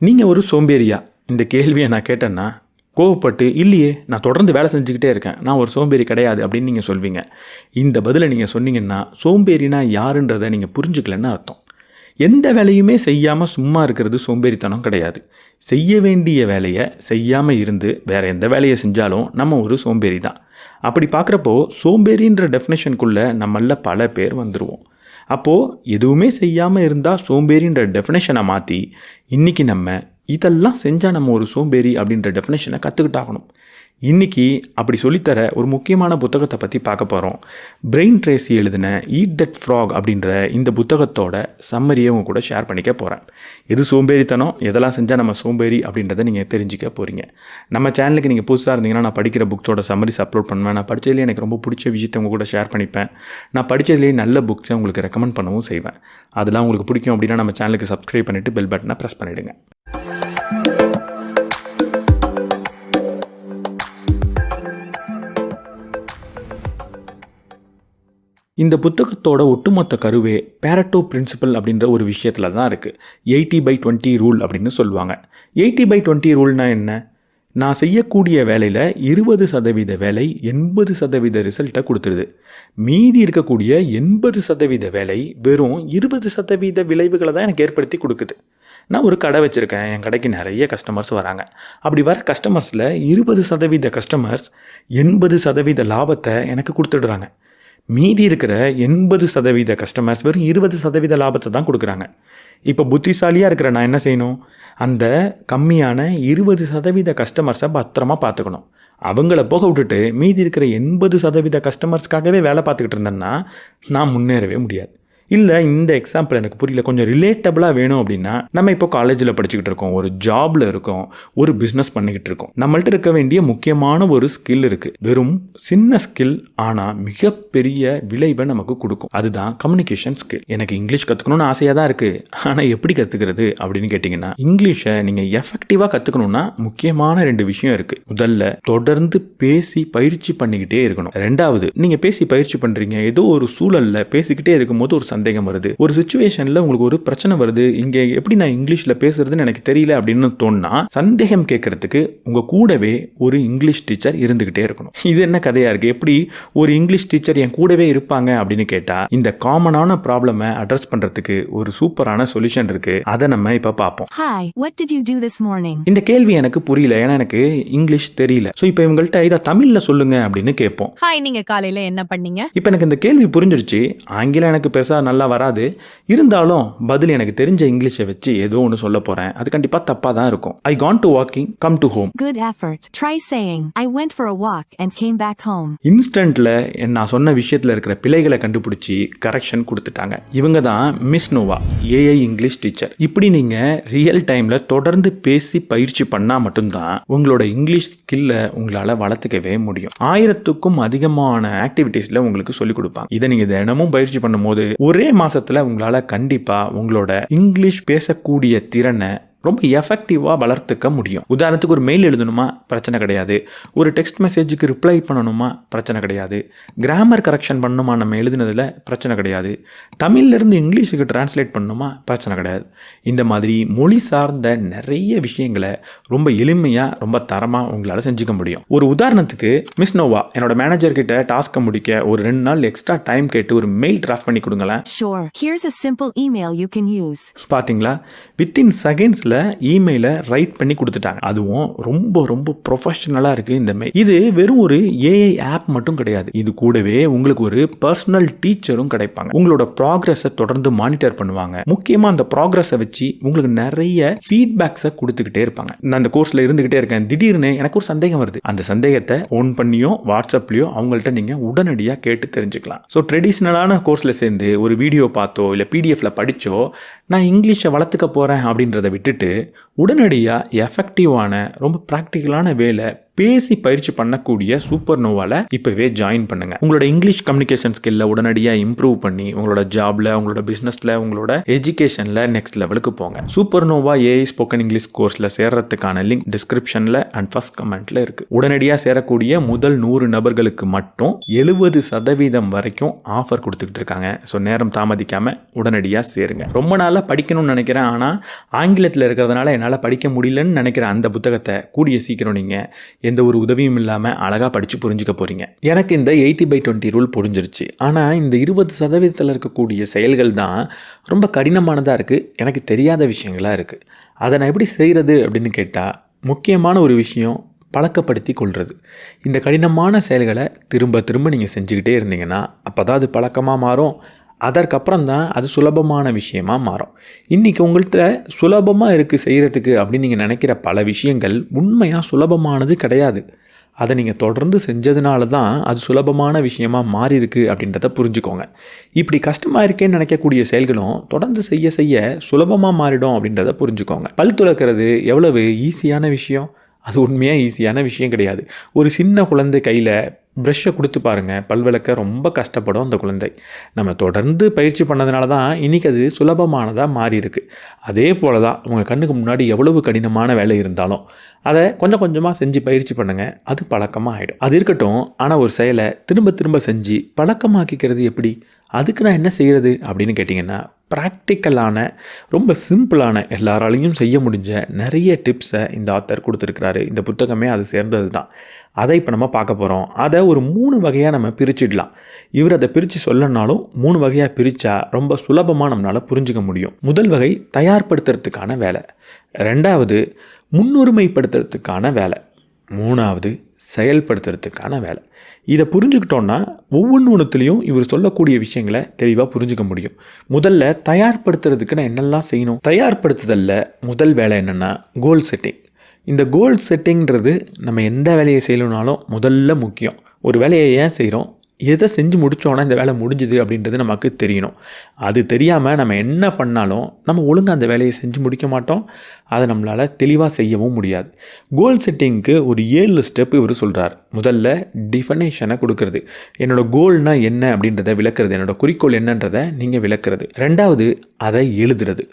நீங்கள் ஒரு சோம்பேறியா? இந்த கேள்வியை நான் கேட்டேன்னா கோவப்பட்டு இல்லையே நான் தொடர்ந்து வேலை செஞ்சுக்கிட்டே இருக்கேன். நான் ஒரு சோம்பேறி கிடையாது அப்படின்னு நீங்கள் சொல்வீங்க. இந்த பதிலை நீங்கள் சொன்னீங்கன்னா சோம்பேறினா யாருன்றதை நீங்கள் புரிஞ்சுக்கலன்னு அர்த்தம். எந்த வேலையுமே செய்யாமல் சும்மா இருக்கிறது சோம்பேறித்தனம் கிடையாது. செய்ய வேண்டிய வேலையை செய்யாமல் இருந்து வேறு எந்த வேலையை செஞ்சாலும் நம்ம ஒரு சோம்பேறி தான் அப்படி பார்க்குறப்போ சோம்பேறின்ற டெஃபினேஷனுக்குள்ளே நம்மள பல பேர் வந்துடுவோம் அப்போது எதுவுமே செய்யாமல் இருந்தால் சோம்பேறின்ற டெஃபினேஷனை மாற்றி இன்றைக்கி நம்ம இதெல்லாம் செஞ்சால் நம்ம ஒரு சோம்பேறி அப்படின்ற டெஃபினேஷனை கற்றுக்கிட்டாகணும் இன்றைக்கி அப்படி சொல்லித்தர ஒரு முக்கியமான புத்தகத்தை பற்றி பார்க்க போகிறோம் பிரெயின் ட்ரேசி எழுதின ஈட் தட் ஃப்ராக் அப்படின்ற இந்த புத்தகத்தோட சம்மரியை உங்க கூட ஷேர் பண்ணிக்க போகிறேன் எது சோம்பேறித்தனம் எதெல்லாம் செஞ்சால் நம்ம சோம்பேறி அப்படின்றத நீங்கள் தெரிஞ்சுக்க போகிறீங்க நம்ம சேனலுக்கு நீங்கள் புதுசாக இருந்தீங்கன்னா நான் படிக்கிற புக்ஸோட சம்மரிஸ் அப்லோட் பண்ணுவேன். நான் படித்ததுலேயே எனக்கு ரொம்ப பிடிச்ச விஷயத்தை உங்கள் கூட ஷேர் பண்ணிப்பேன். நான் படித்ததுலேயே நல்ல புக்ஸை உங்களுக்கு ரெக்கமெண்ட் பண்ணவும் செய்வேன். அதெல்லாம் உங்களுக்கு பிடிக்கும் அப்படின்னா நம்ம சேனலுக்கு சப்ஸ்கிரைப் பண்ணிவிட்டு பெல் பட்டனை ப்ரெஸ் பண்ணிவிடுங்க இந்த புத்தகத்தோட ஒட்டுமொத்த கருவே பேரட்டோ பிரின்சிபல் அப்படின்ற ஒரு விஷயத்தில் தான் இருக்குது எயிட்டி பை டுவெண்ட்டி ரூல் அப்படின்னு சொல்லுவாங்க. எயிட்டி பை டுவெண்ட்டி ரூல்னா என்ன? நான் செய்யக்கூடிய வேலையில் இருபது சதவீத வேலை எண்பது சதவீத ரிசல்ட்டை கொடுத்துருது. மீதி இருக்கக்கூடிய எண்பது சதவீத வேலை வெறும் இருபது சதவீத விளைவுகளை தான் எனக்கு ஏற்படுத்தி கொடுக்குது. நான் ஒரு கடை வச்சுருக்கேன். என் கடைக்கு நிறைய கஸ்டமர்ஸ் வராங்க. அப்படி வர கஸ்டமர்ஸில் இருபது சதவீத கஸ்டமர்ஸ் எண்பது சதவீத லாபத்தை எனக்கு கொடுத்துடுறாங்க. மீதி இருக்கிற எண்பது சதவீத கஸ்டமர்ஸ் வெறும் இருபது சதவீத லாபத்தை தான் கொடுக்குறாங்க. இப்போ புத்திசாலியாக இருக்கிற நான் என்ன செய்யணும்? அந்த கம்மியான இருபது சதவீத கஸ்டமர்ஸை பத்திரமா பார்த்துக்கணும். அவங்கள போக விட்டுட்டு மீதி இருக்கிற எண்பது சதவீத கஸ்டமர்ஸ்க்காகவே வேலை பார்த்துக்கிட்டு இருந்தேன்னா நான் முன்னேறவே முடியாது. இல்லை இந்த எக்ஸாம்பிள் எனக்கு புரியல. கொஞ்சம் ரிலேட்டபிளாக வேணும் அப்படின்னா நம்ம இப்போ காலேஜில் படிச்சுக்கிட்டு இருக்கோம். ஒரு ஜாபில் இருக்கோம். ஒரு பிஸ்னஸ் பண்ணிக்கிட்டு இருக்கோம். நம்மள்ட்ட இருக்க வேண்டிய முக்கியமான ஒரு ஸ்கில் இருக்குது வெறும் சின்ன ஸ்கில் ஆனால் மிகப்பெரிய விளைவை நமக்கு கொடுக்கும். அதுதான் கம்யூனிகேஷன் ஸ்கில் எனக்கு இங்கிலீஷ் கற்றுக்கணும்னு ஆசையாக தான் இருக்குது ஆனால் எப்படி கற்றுக்கிறது அப்படின்னு கேட்டிங்கன்னா இங்கிலீஷை நீங்கள் எஃபெக்டிவாக கற்றுக்கணும்னா முக்கியமான ரெண்டு விஷயம் இருக்குது முதல்ல தொடர்ந்து பேசி பயிற்சி பண்ணிக்கிட்டே இருக்கணும். ரெண்டாவது நீங்கள் பேசி பயிற்சி பண்ணுறீங்க ஏதோ ஒரு சூழலில் பேசிக்கிட்டே இருக்கும்போது ஒரு சந்தேகம் வருது. ஒரு சுச்சுவேஷனில் உங்களுக்கு ஒரு பிரச்சனை வருது. இங்கே எப்படி நான் இங்கிலீஷில் பேசுறதுன்னு எனக்கு தெரியல அப்படின்னு தோணுனா சந்தேகம் கேட்கறதுக்கு உங்கள் கூடவே ஒரு இங்கிலீஷ் டீச்சர் இருந்துக்கிட்டே இருக்கணும். இது என்ன கதையாக இருக்குது எப்படி ஒரு இங்கிலீஷ் டீச்சர் என் கூடவே இருப்பாங்க அப்படின்னு கேட்டால் இந்த காமனான ப்ராப்ளமை அட்ரஸ் பண்ணுறதுக்கு ஒரு சூப்பரான சொல்யூஷன் இருக்குது அதை நம்ம இப்போ பார்ப்போம்? இந்த கேள்வி எனக்கு புரியல. ஏன்னா எனக்கு இங்கிலீஷ் தெரியல. ஸோ இப்போ இவங்கள்ட்ட இதை தமிழில் சொல்லுங்க அப்படின்னு கேட்போம். ஹாய் நீங்க காலையில என்ன பண்ணீங்க? இப்போ எனக்கு இந்த கேள்வி புரிஞ்சிருச்சு. ஆங்கிலம் எனக்கு பேச நல்லா வராது. இருந்தாலும் பதில் எனக்கு தெரிஞ்ச இங்கிலீஷை வச்சு ஏதோ ஒன்று சொல்ல போகிறேன் அது கண்டிப்பாக தப்பாக தான் இருக்கும். I gone to walking come to home Good effort. Try saying, I went for a walk and came back home. இன்ஸ்டண்ட்டில் நான் சொன்ன விஷயத்தில் இருக்கிற பிழைகளை கண்டுபிடிச்சி கரெக்ஷன் கொடுத்துட்டாங்க. இவங்க தான் miss Nova AI English teacher இப்படி நீங்கள் ரியல் டைமில் தொடர்ந்து பேசி பயிற்சி பண்ணால் மட்டும்தான் உங்களோட இங்கிலீஷ் ஸ்கில்லை உங்களால் வளர்த்துக்கவே முடியும். ஆயிரத்துக்கும் அதிகமான ஆக்டிவிட்டீஸில் உங்களுக்கு சொல்லிக் கொடுப்பாங்க. இதை நீங்கள் தினமும் பயிற்சி பண்ணும்போது ஒரே மாதத்தில் உங்களால் கண்டிப்பாக உங்களோட இங்கிலீஷ் பேசக்கூடிய திறனை ரொம்ப எஃபெக்டிவாக வளர்த்துக்க முடியும். உதாரணத்துக்கு ஒரு மெயில் எழுதணுமா? பிரச்சனை கிடையாது. ஒரு டெக்ஸ்ட் மெசேஜுக்கு ரிப்ளை பண்ணணுமா? பிரச்சனை கிடையாது. கிராமர் கரெக்ஷன் பண்ணணுமா நம்ம எழுதுனதில் பிரச்சனை கிடையாது. தமிழ்லேருந்து இங்கிலீஷுக்கு டிரான்ஸ்லேட் பண்ணணுமா பிரச்சனை கிடையாது. இந்த மாதிரி மொழி சார்ந்த நிறைய விஷயங்களை ரொம்ப எளிமையாக ரொம்ப தரமாக உங்களால் செஞ்சுக்க முடியும். ஒரு உதாரணத்துக்கு மிஸ் நோவா என்னோட மேனேஜர் கிட்ட டாஸ்க்கை முடிக்க ஒரு ரெண்டு நாள் எக்ஸ்ட்ரா டைம் கேட்டு ஒரு மெயில் டிராஃப்ட் பண்ணி கொடுங்களேன். பார்த்தீங்களா வித்தின் செகண்ட்ஸில் இமெயிலை ரைட் பண்ணி கொடுத்துட்டாங்க. அதுவும் ரொம்ப ரொம்ப ப்ரொஃபஷனலாக இருக்குது இந்த மெயில் இது வெறும் ஒரு ஏஐ ஆப் மட்டும் கிடையாது. இது கூடவே உங்களுக்கு ஒரு பர்சனல் டீச்சரும் கிடைப்பாங்க. உங்களோட ப்ராக்ரஸை தொடர்ந்து மானிட்டர் பண்ணுவாங்க. முக்கியமாக அந்த ப்ராக்ரஸை வச்சு உங்களுக்கு நிறைய ஃபீட்பேக்ஸை கொடுத்துக்கிட்டே இருப்பாங்க. நான் அந்த கோர்ஸில் இருந்துக்கிட்டே இருக்கேன். திடீர்னு எனக்கு ஒரு சந்தேகம் வருது. அந்த சந்தேகத்தை ஃபோன் பண்ணியோ வாட்ஸ்அப்லையோ அவங்கள்ட்ட நீங்கள் உடனடியாக கேட்டு தெரிஞ்சுக்கலாம். ஸோ ட்ரெடிஷ்னலான கோர்ஸில் சேர்ந்து ஒரு வீடியோ பார்த்தோ இல்லை பிடிஎஃப்ல படித்தோ நான் இங்கிலீஷை வளர்த்துக்க போகிறேன் அப்படின்றத விட்டுட்டு உடனடியாக எஃபெக்டிவான ரொம்ப ப்ராக்டிக்கலான வேலை பேசி பயிற்சி பண்ணக்கூடிய சூப்பர் நோவாவில் இப்போவே ஜாயின் பண்ணுங்க. உங்களோட இங்கிலீஷ் கம்யூனிகேஷன் ஸ்கில்ல உடனடியாக இம்ப்ரூவ் பண்ணி உங்களோட ஜாப்ல உங்களோட பிஸ்னஸில் உங்களோட எஜுகேஷனில் நெக்ஸ்ட் லெவலுக்கு போங்க. Super Noah AI spoken English கோர்ஸில் சேர்றதுக்கான லிங்க் டிஸ்கிரிப்ஷனில் அண்ட் ஃபர்ஸ்ட் கமெண்ட்ல இருக்கு. உடனடியாக சேரக்கூடிய முதல் நூறு நபர்களுக்கு மட்டும் எழுபது சதவீதம் வரைக்கும் ஆஃபர் கொடுத்துக்கிட்டு இருக்காங்க. ஸோ நேரம் தாமதிக்காம உடனடியாக சேருங்க. ரொம்ப நாளாக படிக்கணும்னு நினைக்கிறேன். ஆனால் ஆங்கிலத்தில் இருக்கிறதுனால என்னால் படிக்க முடியலன்னு நினைக்கிற அந்த புத்தகத்தை கூடிய சீக்கிரம் நீங்கள் எந்த ஒரு உதவியும் இல்லாமல் அழகாக படித்து புரிஞ்சுக்க போகிறீங்க எனக்கு இந்த எயிட்டி பை டுவெண்ட்டி ரூல் புரிஞ்சிருச்சு. ஆனால் இந்த இருபது சதவீதத்தில் இருக்கக்கூடிய செயல்கள் தான் ரொம்ப கடினமானதாக இருக்குது எனக்கு தெரியாத விஷயங்களாக இருக்குது அதை நான் எப்படி செய்கிறது அப்படின்னு கேட்டால் முக்கியமான ஒரு விஷயம் பழக்கப்படுத்தி கொள்வது இந்த கடினமான செயல்களை திரும்ப திரும்ப நீங்கள் செஞ்சுக்கிட்டே இருந்தீங்கன்னா அப்போ தான் அது பழக்கமாக மாறும். அதற்கப்புறம் தான் அது சுலபமான விஷயமா மாறும். இன்றைக்கி உங்கள்கிட்ட சுலபமாக இருக்குது செய்கிறதுக்கு அப்படின்னு நீங்கள் நினைக்கிற பல விஷயங்கள் உண்மையாக சுலபமானது கிடையாது. அதை நீங்கள் தொடர்ந்து செஞ்சதுனால தான் அது சுலபமான விஷயமா மாறி இருக்குது அப்படின்றத புரிஞ்சுக்கோங்க. இப்படி கஷ்டமாக இருக்கேன்னு நினைக்கக்கூடிய செயல்களும் தொடர்ந்து செய்ய செய்ய சுலபமாக மாறிடும் அப்படின்றத புரிஞ்சுக்கோங்க. பல் துளக்கிறது எவ்வளவு ஈஸியான விஷயம்? அது உண்மையாக ஈஸியான விஷயம் கிடையாது. ஒரு சின்ன குழந்தை கையில் ப்ரெஷ்ஷை கொடுத்து பாருங்கள் பல்விளக்க ரொம்ப கஷ்டப்படும் அந்த குழந்தை. நம்ம தொடர்ந்து பயிற்சி பண்ணதுனால தான் இன்றைக்கி அது சுலபமானதாக மாறிருக்கு அதே போல தான் உங்கள் கண்ணுக்கு முன்னாடி எவ்வளவு கடினமான வேலை இருந்தாலும் அதை கொஞ்சம் கொஞ்சமாக செஞ்சு பயிற்சி பண்ணுங்கள் அது பழக்கமாக ஆகிடும் அது இருக்கட்டும் ஆனால் ஒரு செயலை திரும்ப திரும்ப செஞ்சு பழக்கமாக்கிக்கிறது எப்படி? அதுக்கு நான் என்ன செய்கிறது அப்படின்னு கேட்டிங்கன்னா ப்ராக்டிக்கலான ரொம்ப சிம்பிளான எல்லாராலையும் செய்ய முடிஞ்ச நிறைய டிப்ஸை இந்த ஆத்தர் கொடுத்துருக்கிறாரு. இந்த புத்தகமே அது சேர்ந்தது தான் அதை இப்போ நம்ம பார்க்க போகிறோம் அதை ஒரு மூணு வகையாக நம்ம பிரிச்சிடலாம். இவர் அதை பிரித்து சொல்லனாலும் மூணு வகையாக பிரித்தா ரொம்ப சுலபமாக நம்மளால் புரிஞ்சுக்க முடியும். முதல் வகை தயார்படுத்துறதுக்கான வேலை. ரெண்டாவது முன்னுரிமைப்படுத்துறதுக்கான வேலை. மூணாவது செயல்படுத்துறதுக்கான வேலை. இதை புரிஞ்சுக்கிட்டோன்னா ஒவ்வொன்று ஒன்றுத்துலேயும் இவர் சொல்லக்கூடிய விஷயங்களை தெளிவாக புரிஞ்சுக்க முடியும். முதல்ல தயார்படுத்துறதுக்கு நான் என்னெல்லாம் செய்யணும்? தயார்படுத்துதலில் முதல் வேலை என்னென்னா கோல் செட்டிங் இந்த கோல் செட்டிங்கிறது நம்ம எந்த வேலையை செய்யணுன்னாலும் முதல்ல முக்கியம். ஒரு வேலையை ஏன் செய்கிறோம் எதை செஞ்சு முடித்தோன்னா இந்த வேலை முடிஞ்சுது அப்படின்றது நமக்கு தெரியணும். அது தெரியாமல் நம்ம என்ன பண்ணாலும் நம்ம ஒழுங்காக அந்த வேலையை செஞ்சு முடிக்க மாட்டோம். அதை நம்மளால் தெளிவாக செய்யவும் முடியாது. கோல் செட்டிங்க்கு ஒரு ஏழு ஸ்டெப் இவர் சொல்கிறார் முதல்ல டிஃபனேஷனை கொடுக்கறது. என்னோட கோல்னால் என்ன அப்படின்றத விளக்குறது. என்னோட குறிக்கோள் என்னன்றதை நீங்கள் விளக்குறது. ரெண்டாவது அதை எழுதுறது.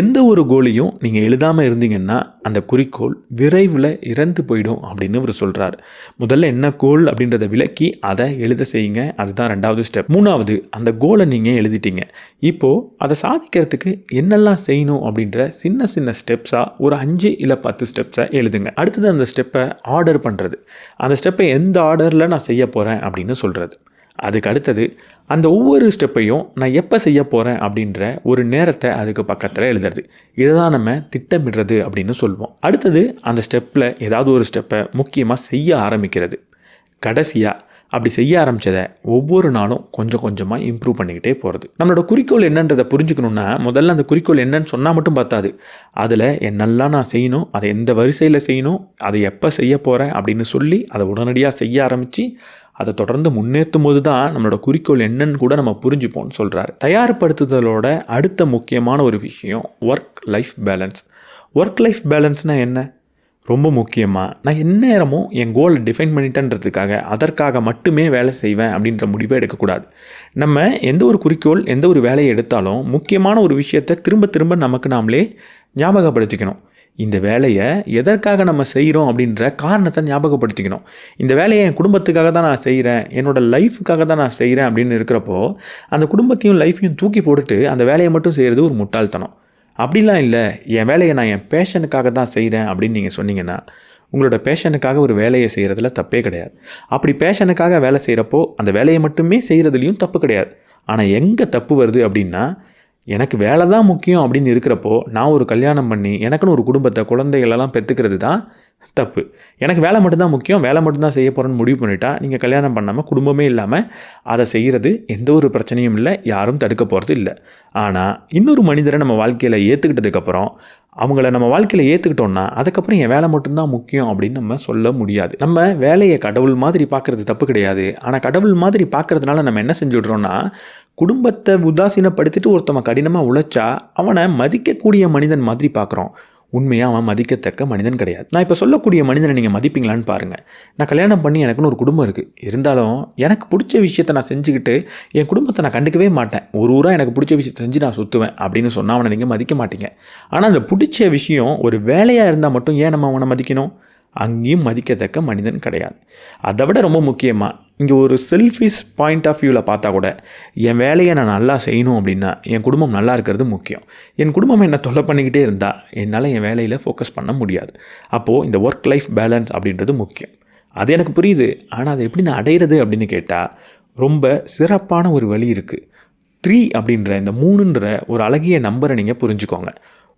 எந்த ஒரு கோலையும் நீங்கள் எழுதாமல் இருந்தீங்கன்னா அந்த குறிக்கோள் விரைவில் இறந்து போயிடும் அப்படின்னு இவர் சொல்கிறார் முதல்ல என்ன கோல் அப்படின்றத விளக்கி அதை எழுத செய்யுங்க. அதுதான் ரெண்டாவது ஸ்டெப் மூணாவது அந்த கோலை நீங்கள் எழுதிட்டீங்க. இப்போது அதை சாதிக்கிறதுக்கு என்னெல்லாம் செய்யணும் அப்படின்ற சின்ன சின்ன ஸ்டெப்ஸாக ஒரு அஞ்சு இல்லை பத்து ஸ்டெப்ஸை எழுதுங்க. அடுத்தது அந்த ஸ்டெப்பை ஆர்டர் பண்ணுறது அந்த ஸ்டெப்பை எந்த ஆர்டரில் நான் செய்ய போகிறேன் அப்படின்னு சொல்கிறது அதுக்கு அடுத்தது அந்த ஒவ்வொரு ஸ்டெப்பையும் நான் எப்போ செய்ய போகிறேன் அப்படின்ற ஒரு நேரத்தை அதுக்கு பக்கத்தில் எழுதுறது. இதை தான் நம்ம திட்டமிடுறது அப்படின்னு சொல்லுவோம் அடுத்தது அந்த ஸ்டெப்பில் ஏதாவது ஒரு ஸ்டெப்பை முக்கியமாக செய்ய ஆரம்பிக்கிறது. கடைசியாக அப்படி செய்ய ஆரம்பித்ததை ஒவ்வொரு நாளும் கொஞ்சம் கொஞ்சமாக இம்ப்ரூவ் பண்ணிக்கிட்டே போகிறது நம்மளோட குறிக்கோள் என்னன்றதை புரிஞ்சுக்கணுன்னா முதல்ல அந்த குறிக்கோள் என்னன்னு சொன்னால் மட்டும் பார்த்தாது அதில் என்னெல்லாம் நான் செய்யணும் அதை எந்த வரிசையில் செய்யணும் அதை எப்போ செய்ய போகிறேன் அப்படின்னு சொல்லி அதை உடனடியாக செய்ய ஆரம்பித்து அதை தொடர்ந்து முன்னேற்றும் போது தான் நம்மளோட குறிக்கோள் என்னன்னு கூட நம்ம புரிஞ்சுப்போம்னு சொல்கிறாரு தயார்படுத்துதலோட அடுத்த முக்கியமான ஒரு விஷயம் work life balance work life பேலன்ஸ்னால் என்ன? ரொம்ப முக்கியமாக நான் எந்நேரமும் என் கோலை டிஃபைன் பண்ணிட்டேன்றதுக்காக அதற்காக மட்டுமே வேலை செய்வேன் அப்படின்ற முடிவை எடுக்கக்கூடாது. நம்ம எந்த ஒரு குறிக்கோள் எந்த ஒரு வேலையை எடுத்தாலும் முக்கியமான ஒரு விஷயத்தை திரும்ப திரும்ப நமக்கு நாமளே ஞாபகப்படுத்திக்கணும். இந்த வேலையை எதற்காக நம்ம செய்கிறோம் அப்படின்ற காரணத்தை ஞாபகப்படுத்திக்கணும். இந்த வேலையை என் குடும்பத்துக்காக தான் நான் செய்கிறேன் என்னோடய லைஃபுக்காக தான் நான் செய்கிறேன் அப்படின்னு இருக்கிறப்போ அந்த குடும்பத்தையும் லைஃப்பையும் தூக்கி போட்டுட்டு அந்த வேலையை மட்டும் செய்கிறது ஒரு முட்டாள்தனம். அப்படிலாம் இல்லை. என் வேலையை நான் என் பேஷனுக்காக தான் செய்கிறேன் அப்படின்னு நீங்கள் சொன்னீங்கன்னா உங்களோட பேஷனுக்காக ஒரு வேலையை செய்கிறதுல தப்பே கிடையாது. அப்படி பேஷனுக்காக வேலை செய்கிறப்போ அந்த வேலையை மட்டுமே செய்கிறதுலையும் தப்பு கிடையாது. ஆனால் எங்கே தப்பு வருது அப்படின்னா எனக்கு வேலை தான் முக்கியம் அப்படின்னு இருக்கிறப்போ நான் ஒரு கல்யாணம் பண்ணி எனக்குன்னு ஒரு குடும்பத்தை குழந்தைகளெல்லாம் பெற்றுக்கிறது தான் தப்பு. எனக்கு வேலை மட்டும்தான் முக்கியம் வேலை மட்டும்தான் செய்ய போகிறேன்னு முடிவு பண்ணிட்டா நீங்கள் கல்யாணம் பண்ணாமல் குடும்பமே இல்லாமல் அதை செய்கிறது எந்த ஒரு பிரச்சனையும் இல்லை யாரும் தடுக்க போகிறது இல்லை. ஆனால் இன்னொரு மனிதரை நம்ம வாழ்க்கையில் ஏற்றுக்கிட்டதுக்கப்புறம் அவங்கள நம்ம வாழ்க்கையில் ஏற்றுக்கிட்டோம்னா அதுக்கப்புறம் என் வேலை மட்டும்தான் முக்கியம் அப்படின்னு நம்ம சொல்ல முடியாது. நம்ம வேலையை கடவுள் மாதிரி பார்க்குறது தப்பு கிடையாது. ஆனால் கடவுள் மாதிரி பார்க்குறதுனால நம்ம என்ன செஞ்சுடுறோம்னா குடும்பத்தை உதாசீனப்படுத்திட்டு ஒருத்தவன் கடினமாக உழைச்சா அவனை மதிக்கக்கூடிய மனிதன் மாதிரி பார்க்குறோம். உண்மையாக அவன் மதிக்கத்தக்க மனிதன் கிடையாது. நான் இப்போ சொல்லக்கூடிய மனிதனை நீங்கள் மதிப்பீங்களான்னு பாருங்கள் நான் கல்யாணம் பண்ணி எனக்குன்னு ஒரு குடும்பம் இருக்குது இருந்தாலும் எனக்கு பிடிச்ச விஷயத்த நான் செஞ்சுக்கிட்டு என் குடும்பத்தை நான் கண்டுக்கவே மாட்டேன். ஒரு ஊராக எனக்கு பிடிச்ச விஷயத்தை செஞ்சு நான் சுற்றுவேன் அப்படின்னு சொன்னால் அவனை நீங்கள் மதிக்க மாட்டீங்க. ஆனால் அந்த பிடிச்ச விஷயம் ஒரு வேலையாக இருந்தால் மட்டும் ஏன் நம்ம அவனை மதிக்கணும்? அங்கேயும் மதிக்கத்தக்க மனிதன் கிடையாது. அதை விட ரொம்ப முக்கியமாக இங்கே ஒரு செல்ஃபிஷ் பாயிண்ட் ஆஃப் வியூவில் பார்த்தா கூட என் வேலையை நான் நல்லா செய்யணும் அப்படின்னா என் குடும்பம் நல்லா இருக்கிறது முக்கியம். என் குடும்பம் என்னை தொல்லை பண்ணிக்கிட்டே இருந்தால் என்னால் என் வேலையில் ஃபோக்கஸ் பண்ண முடியாது. அப்போது இந்த ஒர்க் லைஃப் பேலன்ஸ் அப்படின்றது முக்கியம். அது எனக்கு புரியுது. ஆனால் அதை எப்படி நான் அடையிறது அப்படின்னு கேட்டால் ரொம்ப சிறப்பான ஒரு வழி இருக்குது த்ரீ அப்படின்ற இந்த மூணுன்ற ஒரு அழகிய நம்பரை நீங்கள் புரிஞ்சுக்கோங்க.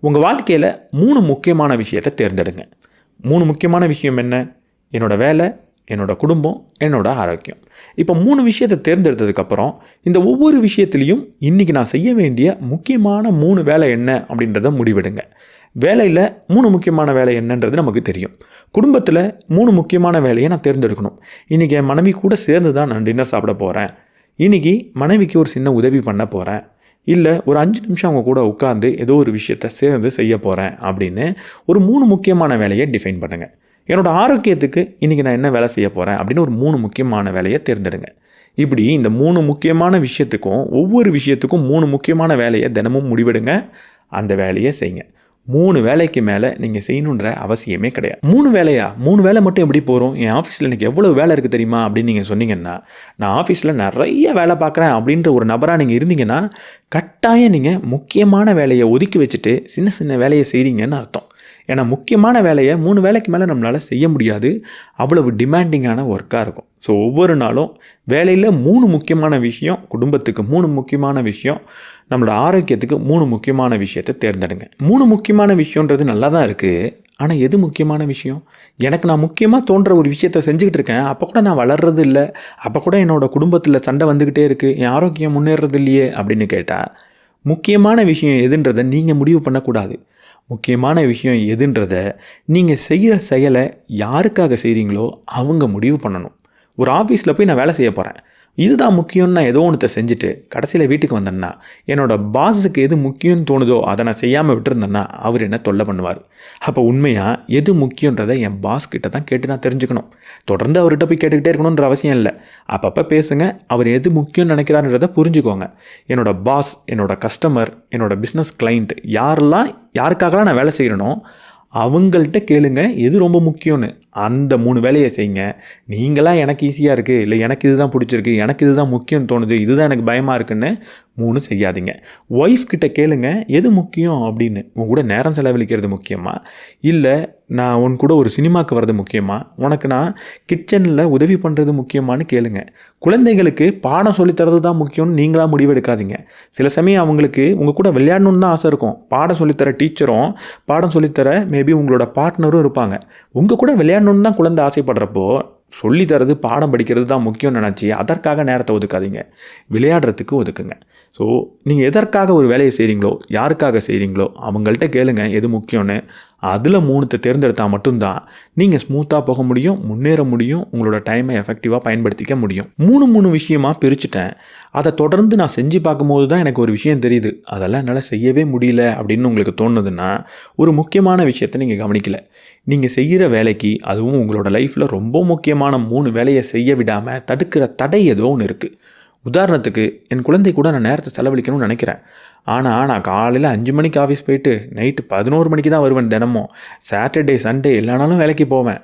உங்கள் வாழ்க்கையில் மூணு முக்கியமான விஷயத்தை தேர்ந்தெடுங்க. மூணு முக்கியமான விஷயம் என்ன? என்னோடய வேலை என்னோடய குடும்பம் என்னோட ஆரோக்கியம். இப்போ மூணு விஷயத்தை தேர்ந்தெடுத்ததுக்கப்புறம் இந்த ஒவ்வொரு விஷயத்துலேயும் இன்றைக்கி நான் செய்ய வேண்டிய முக்கியமான மூணு வேலை என்ன அப்படின்றத முடிவெடுங்க. வேலையில் மூணு முக்கியமான வேலை என்னன்றது நமக்கு தெரியும். குடும்பத்தில் மூணு முக்கியமான வேலையை நான் தேர்ந்தெடுக்கணும். இன்றைக்கி என் மனைவி கூட சேர்ந்து தான் நான் டின்னர் சாப்பிட போகிறேன் இன்றைக்கி மனைவிக்கு ஒரு சின்ன உதவி பண்ண போகிறேன் இல்லை ஒரு அஞ்சு நிமிஷம் அவங்க கூட உட்காந்து ஏதோ ஒரு விஷயத்தை சேர்ந்து செய்ய போகிறேன் அப்படின்னு ஒரு மூணு முக்கியமான வேலையை டிஃபைன் பண்ணுங்கள் என்னோட ஆரோக்கியத்துக்கு இன்றைக்கி நான் என்ன வேலை செய்ய போகிறேன் அப்படின்னு ஒரு மூணு முக்கியமான வேலையை தேர்ந்தெடுங்க. இப்படி இந்த மூணு முக்கியமான விஷயத்துக்கும் ஒவ்வொரு விஷயத்துக்கும் மூணு முக்கியமான வேலையை தினமும் முடிவெடுங்க. அந்த வேலையை செய்யுங்க. மூணு வேலைக்கு மேலே நீங்கள் செய்யணுன்ற அவசியமே கிடையாது. மூணு வேலையா? மூணு வேலை மட்டும் எப்படி போகிறோம் என் ஆஃபீஸில் எனக்கு எவ்வளோ வேலை இருக்குது தெரியுமா? அப்படின்னு நீங்கள் சொன்னீங்கன்னா நான் ஆஃபீஸில் நிறைய வேலை பார்க்குறேன் அப்படின்ற ஒரு நபராக நீங்கள் இருந்தீங்கன்னா கட்டாயம் நீங்கள் முக்கியமான வேலையை ஒதுக்கி வச்சுட்டு சின்ன சின்ன வேலையை செய்கிறீங்கன்னு அர்த்தம். ஏன்னா முக்கியமான வேலையை மூணு வேலைக்கு மேலே நம்மளால் செய்ய முடியாது. அவ்வளவு டிமாண்டிங்கான ஒர்க்காக இருக்கும். ஸோ ஒவ்வொரு நாளும் வேலையில் மூணு முக்கியமான விஷயம் குடும்பத்துக்கு மூணு முக்கியமான விஷயம் நம்மளோட ஆரோக்கியத்துக்கு மூணு முக்கியமான விஷயத்தை தேர்ந்தெடுங்க. மூணு முக்கியமான விஷயன்றது நல்லா தான் இருக்குது ஆனால் எது முக்கியமான விஷயம்? எனக்கு நான் முக்கியமாக தோன்ற ஒரு விஷயத்த செஞ்சுக்கிட்டு இருக்கேன். அப்போ கூட நான் வளர்றது இல்லை. அப்போ கூட என்னோடய குடும்பத்தில் சண்டை வந்துக்கிட்டே இருக்குது என் ஆரோக்கியம் முன்னேறது இல்லையே அப்படின்னு கேட்டால் முக்கியமான விஷயம் எதுன்றதை நீங்கள் முடிவு பண்ணக்கூடாது. முக்கியமான விஷயம் எதுன்றதை நீங்கள் செய்கிற செயலை யாருக்காக செய்கிறீங்களோ அவங்க முடிவு பண்ணணும். ஒரு ஆஃபீஸில் போய் நான் வேலை செய்ய போகிறேன் இதுதான் முக்கியம்னு நான் ஏதோ ஒன்றத்தை செஞ்சுட்டு கடைசியில் வீட்டுக்கு வந்தேன்னா என்னோடய பாஸுக்கு எது முக்கியம்னு தோணுதோ அதை நான் செய்யாமல் விட்டுருந்தேன்னா அவர் என்ன தொல்லை பண்ணுவார். அப்போ உண்மையாக எது முக்கியன்றதை என் பாஸ் கிட்ட தான் கேட்டு நான் தெரிஞ்சுக்கணும். தொடர்ந்து அவர்கிட்ட போய் கேட்டுக்கிட்டே இருக்கணுன்ற அவசியம் இல்லை. அப்பப்போ பேசுங்க அவர் எது முக்கியம்னு நினைக்கிறாருன்றதை புரிஞ்சுக்கோங்க. என்னோடய பாஸ் என்னோடய கஸ்டமர் என்னோடய பிஸ்னஸ் கிளைண்ட் யாரெல்லாம் யாருக்காகலாம் நான் வேலை செய்கிறேனோ அவங்கள்ட்ட கேளுங்க எது ரொம்ப முக்கியம்னு. அந்த மூணு வேலையை செய்யுங்க. நீங்களாம் எனக்கு ஈஸியாக இருக்குது இல்லை எனக்கு இதுதான் பிடிச்சிருக்கு எனக்கு இதுதான் முக்கியம்னு தோணுது இதுதான் எனக்கு பயமாக இருக்குன்னு மூணு செய்யாதீங்க. ஒய்ஃப் கிட்ட கேளுங்க எது முக்கியம்? அப்படின்னு. உன் கூட நேரம் செலவழிக்கிறது முக்கியமா? இல்லை நான் உன் கூட ஒரு சினிமாவுக்கு வர்றது முக்கியமா? உனக்கு நான் கிச்சனில் உதவி பண்ணுறது முக்கியமானு கேளுங்க. குழந்தைகளுக்கு பாடம் சொல்லித்தரது தான் முக்கியம்னு நீங்களாக முடிவெடுக்காதீங்க. சில சமயம் அவங்களுக்கு உங்கள் கூட விளையாடணுன்னு தான் ஆசை இருக்கும். பாடம் சொல்லித்தர டீச்சரும் பாடம் சொல்லித்தர மேபி உங்களோட பார்ட்னரும் இருப்பாங்க. உங்கள் கூட விளையாடணுன்னு தான் குழந்தை ஆசைப்படுறப்போ சொல்லித்தரது பாடம் படிக்கிறது தான் முக்கியம்னு நினச்சி அதற்காக நேரத்தை ஒதுக்காதீங்க. விளையாடுறதுக்கு ஒதுக்குங்க. ஸோ நீங்கள் எதற்காக ஒரு வேலையை செய்கிறீங்களோ யாருக்காக செய்கிறீங்களோ அவங்கள்ட்ட கேளுங்க எது முக்கியம்னு. அதில் மூணுத்தை தேர்ந்தெடுத்தால் மட்டும்தான் நீங்கள் ஸ்மூத்தாக போக முடியும் முன்னேற முடியும் உங்களோட டைமை எஃபெக்டிவாக பயன்படுத்திக்க முடியும். மூணு மூணு விஷயமா பிரிச்சுட்டேன். அதை தொடர்ந்து நான் செஞ்சு பார்க்கும்போது தான் எனக்கு ஒரு விஷயம் தெரியுது. அதெல்லாம் என்னால் செய்யவே முடியல அப்படின்னு உங்களுக்கு தோணுதுன்னா ஒரு முக்கியமான விஷயத்தை நீங்கள் கவனிக்கல. நீங்கள் செய்கிற வேலைக்கு அதுவும் உங்களோட லைஃப்பில் ரொம்ப முக்கியமான மூணு வேலையை செய்ய விடாமல் தடுக்கிற தடை ஏதோ ஒன்று இருக்குது உதாரணத்துக்கு என் குழந்தை கூட நான் நேரத்தை செலவழிக்கணும்னு நினைக்கிறேன். ஆனால் நான் காலையில் அஞ்சு மணிக்கு ஆஃபீஸ் போயிட்டு நைட்டு பதினோரு மணிக்கு தான் வருவேன் தினமும். சாட்டர்டே சண்டே எல்லா நாளும் வேலைக்கு போவேன்.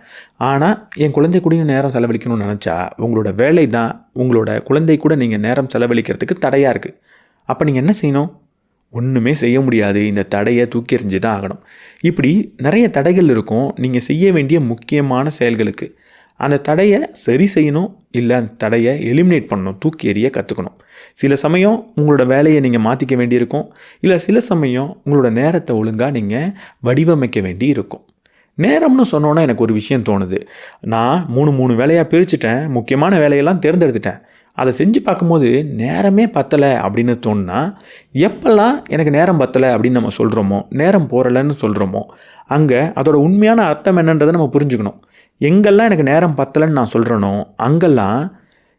ஆனால் என் குழந்தை கூடயும் நேரம் செலவழிக்கணும்னு நினச்சா உங்களோட வேலை தான் உங்களோட குழந்தை கூட நீங்கள் நேரம் செலவழிக்கிறதுக்கு தடையாக இருக்குது அப்போ நீங்கள் என்ன செய்யணும்? ஒன்றுமே செய்ய முடியாது. இந்த தடையை தூக்கி எறிஞ்சு தான் ஆகணும். இப்படி நிறைய தடைகள் இருக்கும். நீங்கள் செய்ய வேண்டிய முக்கியமான செயல்களுக்கு. அந்த தடையை சரி செய்யணும் இல்லை அந்த தடையை எலிமினேட் பண்ணணும் தூக்கி எறிய கற்றுக்கணும் சில சமயம் உங்களோட வேலையை நீங்கள் மாற்றிக்க வேண்டியிருக்கும் இல்லை சில சமயம் உங்களோட நேரத்தை ஒழுங்காக நீங்கள் வடிவமைக்க வேண்டி இருக்கும் நேரம்னு சொன்னோன்னா எனக்கு ஒரு விஷயம் தோணுது. நான் மூணு மூணு வேலையாக பிரிச்சுட்டேன் முக்கியமான வேலையெல்லாம் தேர்ந்தெடுத்துட்டேன். அதை செஞ்சு பார்க்கும்போது நேரமே பத்தலை அப்படின்னு தோணுனா எப்பெல்லாம் எனக்கு நேரம் பத்தலை அப்படின்னு நம்ம சொல்கிறோமோ நேரம் போகிறலைன்னு சொல்கிறோமோ அங்கே அதோட உண்மையான அர்த்தம் என்னன்றதை நம்ம புரிஞ்சுக்கணும். எங்கெல்லாம் எனக்கு நேரம் பத்தலைன்னு நான் சொல்கிறேனோ அங்கெல்லாம்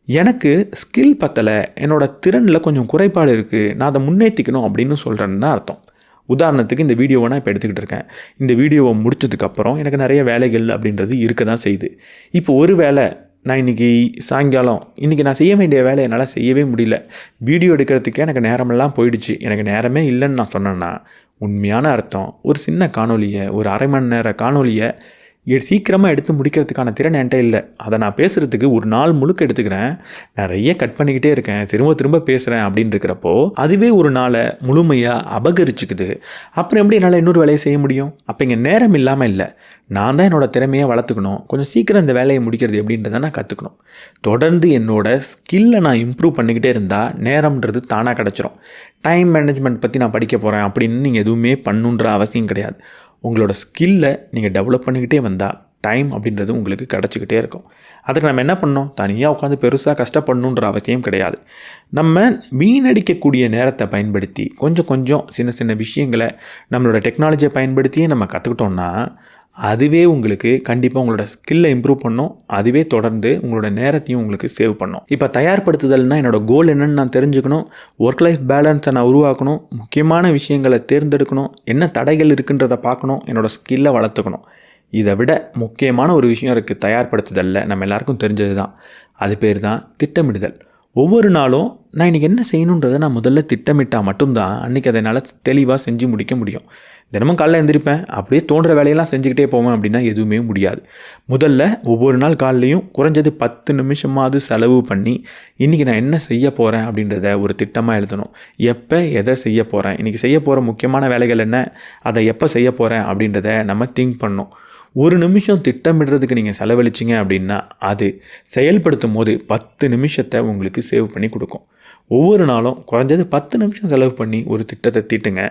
எனக்கு ஸ்கில் பத்தலை என்னோடய திறனில் கொஞ்சம் குறைபாடு இருக்குது நான் அதை முன்னேற்றிக்கணும் அப்படின்னு சொல்கிறேன்னு தான் அர்த்தம். உதாரணத்துக்கு இந்த வீடியோவை நான் இப்போ எடுத்துக்கிட்டு இருக்கேன். இந்த வீடியோவை முடிச்சதுக்கப்புறம் எனக்கு நிறைய வேலைகள் அப்படின்றது இருக்க தான் செய்யுது. இப்போ ஒரு வேலை நான் இன்றைக்கி சாயங்காலம் இன்றைக்கி நான் செய்ய வேண்டிய வேலை என்னால் செய்யவே முடியல. வீடியோ எடுக்கிறதுக்கே எனக்கு நேரமெல்லாம் போயிடுச்சு. எனக்கு நேரமே இல்லைன்னு நான் சொன்னேன்னா உண்மையான அர்த்தம். ஒரு சின்ன காணொலியை ஒரு அரை மணி நேர காணொலியை சீக்கிரமாக எடுத்து முடிக்கிறதுக்கான திறன் என்கிட்ட இல்லை. அதை நான் பேசுகிறதுக்கு ஒரு நாள் முழுக்க எடுத்துக்கிறேன். நிறைய கட் பண்ணிக்கிட்டே இருக்கேன். திரும்ப திரும்ப பேசுகிறேன் அப்படின்னு இருக்கிறப்போ அதுவே ஒரு நாளை முழுமையாக அபகரிச்சுக்குது. அப்புறம் எப்படி என்னால் இன்னொரு வேலையை செய்ய முடியும்? அப்போ இங்கே நேரம் இல்லாமல் இல்லை. நான் தான் என்னோட திறமையை வளர்த்துக்கணும். கொஞ்சம் சீக்கிரம் இந்த வேலையை முடிக்கிறது எப்படின்றத நான் கற்றுக்கணும் தொடர்ந்து என்னோடய ஸ்கில்லை நான் இம்ப்ரூவ் பண்ணிக்கிட்டே இருந்தால் நேரம்ன்றது தானாக கிடச்சிரும். டைம் மேனேஜ்மெண்ட் பற்றி நான் படிக்க போகிறேன் அப்படின்னு நீங்கள் எதுவுமே பண்ணுன்ற அவசியம் கிடையாது. உங்களோட ஸ்கில்லை நீங்கள் டெவலப் பண்ணிக்கிட்டே வந்தால் டைம் அப்படின்றது உங்களுக்கு கிடச்சிக்கிட்டே இருக்கும். அதுக்கு நம்ம என்ன பண்ணோம் தனியாக உட்காந்து பெருசாக கஷ்டப்படணுன்ற அவசியம் கிடையாது. நம்ம வீணடிக்கக்கூடிய நேரத்தை பயன்படுத்தி கொஞ்சம் கொஞ்சம் சின்ன சின்ன விஷயங்களை நம்மளோட டெக்னாலஜியை பயன்படுத்தியே நம்ம கற்றுக்கிட்டோம்னா அதுவே உங்களுக்கு கண்டிப்பாக உங்களோட ஸ்கில்லை இம்ப்ரூவ் பண்ணும். அதுவே தொடர்ந்து உங்களோட நேரத்தையும் உங்களுக்கு சேவ் பண்ணும். இப்போ தயார்படுத்துதல்னா என்னோட கோல் என்னன்னு நான் தெரிஞ்சுக்கணும். ஒர்க் லைஃப் பேலன்ஸை நான் உருவாக்கணும். முக்கியமான விஷயங்களை தேர்ந்தெடுக்கணும். என்ன தடைகள் இருக்குன்றதை பார்க்கணும். என்னோட ஸ்கில்லை வளர்த்துக்கணும். இதை விட முக்கியமான ஒரு விஷயம் இருக்குது தயார்படுத்துதலில். நம்ம எல்லாருக்கும் தெரிஞ்சது தான் அது பேர் தான் திட்டமிடுதல். ஒவ்வொரு நாளும் நான் இன்றைக்கி என்ன செய்யணுன்றதை நான் முதல்ல திட்டமிட்டால் மட்டும்தான் அன்றைக்கி அதை என்னால் தெளிவாக செஞ்சு முடிக்க முடியும். தினமும் காலைல எழுந்திருப்பேன் அப்படியே தோன்ற வேலையெல்லாம் செஞ்சுக்கிட்டே போவேன் அப்படின்னா எதுவுமே முடியாது. முதல்ல ஒவ்வொரு நாள் காலைலையும் குறைஞ்சது பத்து நிமிஷமாவது செலவு பண்ணி இன்றைக்கி நான் என்ன செய்ய போகிறேன் அப்படின்றத ஒரு திட்டமாக எழுதணும். எப்போ எதை செய்ய போகிறேன் இன்றைக்கி செய்ய போகிற முக்கியமான வேலைகள் என்ன? அதை எப்போ செய்ய போகிறேன் அப்படின்றத நம்ம திங்க் பண்ணணும். ஒரு நிமிஷம் திட்டமிடுறதுக்கு நீங்கள் செலவழிச்சிங்க அப்படின்னா அது செயல்படுத்தும் போது பத்து நிமிஷத்தை உங்களுக்கு சேவ் பண்ணி கொடுக்கும். ஒவ்வொரு நாளும் குறைஞ்சது பத்து நிமிஷம் செலவு பண்ணி ஒரு திட்டத்தை தீட்டுங்க.